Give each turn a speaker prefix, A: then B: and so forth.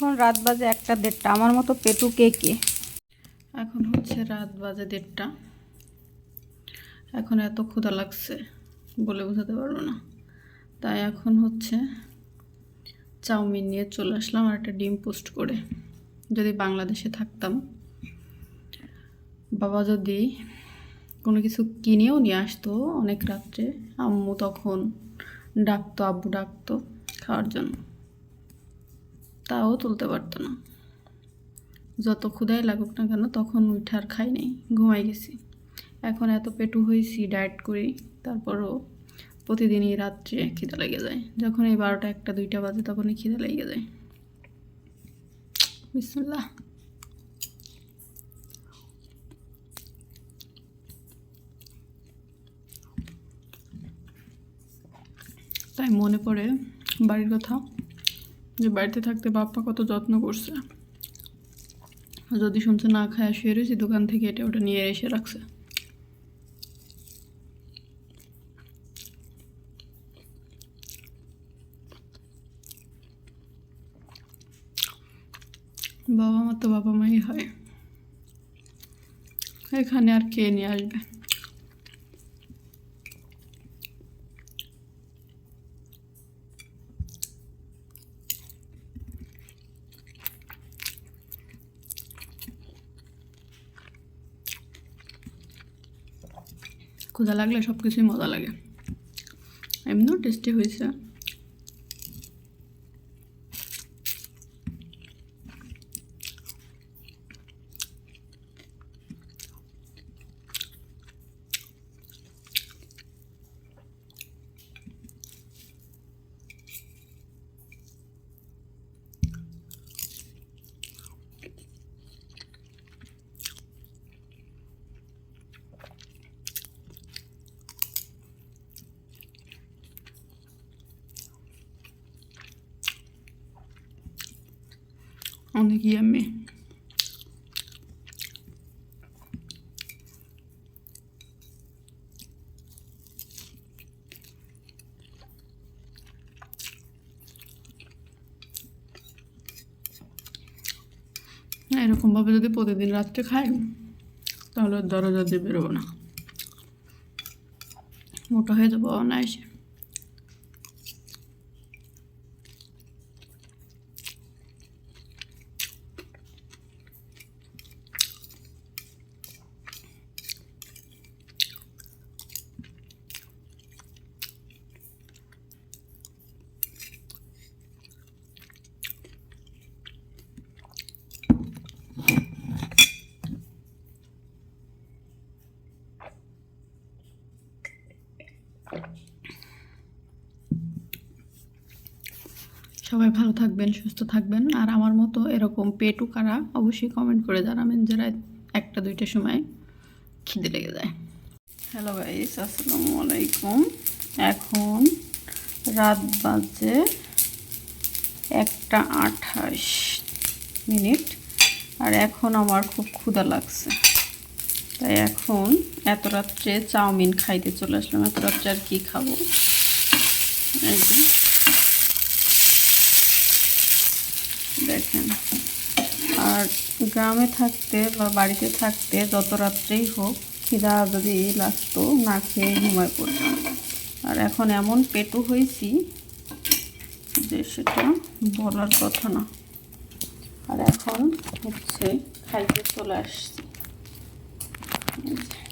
A: এখন রাত বাজে একটা দেড়টা। আমার মতো পেটু কে কে?
B: এখন হচ্ছে রাত বাজে দেড়টা। এখন এত ক্ষুধা লাগছে বলে বোঝাতে পারব না। তাই এখন হচ্ছে চাউমিন নিয়ে চলে আসলাম আর একটা ডিম পোস্ট করে। যদি বাংলাদেশে থাকতাম। বাবা যদি কোনো কিছু কিনেও নিয়ে আসতো অনেক রাত্রে, আম্মু তখন ডাকতো, আব্বু ডাকতো খাওয়ার জন্য। তাও তুলতে পারতো না। যত ক্ষুদাই লাগুক না কেন, তখন উঠে আর খাই নাই, ঘুমাই গেছি। এখন এত পেটু হয়েছি ডায়েট করি, তারপরও প্রতিদিনই রাত্রে খিদে লেগে যায়। যখন এই বারোটা একটা, দুইটা বাজে, তখনই খিদে লেগে যায়। বিসমুল্লাহ। তাই মনে পড়ে বাড়ির কথা। যে বাড়িতে থাকতে বাপ্পা কত যত্ন করছে। যদি শুনছে না খায় শুয়ে রয়েছি, দোকান থেকে এটা ওটা নিয়ে এসে রাখছে। বাবা মা তো বাবা মাই হয়। এখানে আর কে নিয়ে আসবে? ক্ষুধা লাগলে সব কিছুই মজা লাগে এমনিও টেস্টি হয়েছে অনেক ইয়াম্মি এরকমভাবে যদি প্রতিদিন রাত্রে খাই, তাহলে দরজা দিয়ে বেরোবো না। মোটা হয়ে যাব অনায়াসে। সবাই ভালো থাকবেন, সুস্থ থাকবেন। আর আমার মতো এরকম পেটু কারা, অবশ্যই কমেন্ট করে জানাবেন যারা একটা, দুইটা সময় খিদে লেগে যায়। হ্যালো গাইস আসসালামু আলাইকুম। এখন রাত বাজে একটা আঠাশ মিনিট। আর এখন আমার খুব ক্ষুধা লাগছে। তাই এখন এত রাত্রে চাউমিন খাইতে চলে আসলাম। এত রাত্রে আর কী খাব? দেখেন। আর গ্রামে থাকতে বা বাড়িতে থাকতে যত রাত্রেই হোক খিদা যদি লাগতো না খেয়ে ঘুমায় পড়তাম। আর এখন এমন পেটু হয়েছি যে সেটা বলার কথা না। আর এখন হচ্ছে খাইতে চলে আসছি। এই যে।